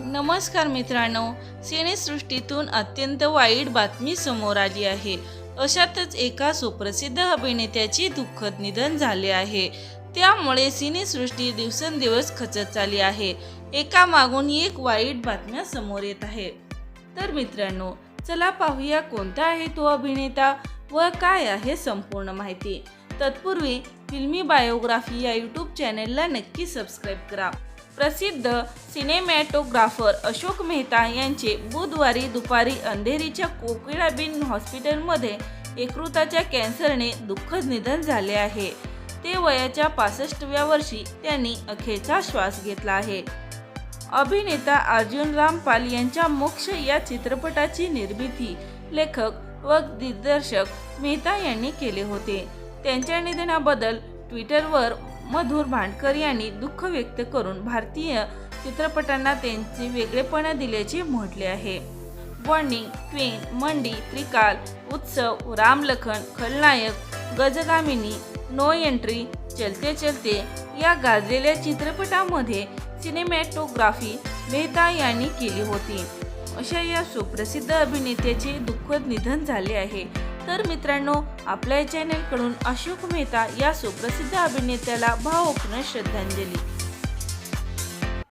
नमस्कार मित्रांनो सिनेसृष्टीतून अत्यंत वाईट बातमी समोर आली आहे. अशातच एका सुप्रसिद्ध अभिनेत्याचे दुःखद निधन झाले आहे. त्यामुळे सिनेसृष्टी दिवसेंदिवस खचत चालली आहे. एका मागून एक वाईट बातम्या समोर येत आहे. तर मित्रांनो चला पाहूया कोणता आहे तो अभिनेता व काय आहे संपूर्ण माहिती. तत्पूर्वी फिल्मी बायोग्राफी या यूट्यूब चॅनेलला नक्की सबस्क्राईब करा. प्रसिद्ध सिनेमॅटोग्राफर अशोक मेहता यांचे बुधवारी दुपारी अंधेरीच्या कोकिळाबीन हॉस्पिटलमध्ये यकृताच्या कॅन्सरने दुःखद निधन झाले आहे. ते वयाच्या पासष्टव्या वर्षी त्यांनी अखेरचा श्वास घेतला आहे. अभिनेता अर्जुन रामपाल यांच्या मोक्ष या चित्रपटाची निर्मिती लेखक व दिग्दर्शक मेहता यांनी केले होते. त्यांच्या निधनाबद्दल ट्विटरवर मधुर भांडकर यांनी दुःख व्यक्त करून भारतीय चित्रपटांना त्यांचे वेगळेपणा दिल्याचे म्हटले आहे. वॉर्निंग क्वीन मंडी त्रिकाल उत्सव रामलखन खलनायक गजगामिनी नो एंट्री चलते चलते या गाजलेल्या चित्रपटामध्ये सिनेमॅटोग्राफी मेहता यांनी केली होती. अशा या सुप्रसिद्ध अभिनेत्याचे दुःखद निधन झाले आहे. तर मित्रांनो आपल्या चॅनेलकडून अशोक मेहता या सुप्रसिद्ध अभिनेत्याला भावपूर्ण श्रद्धांजली.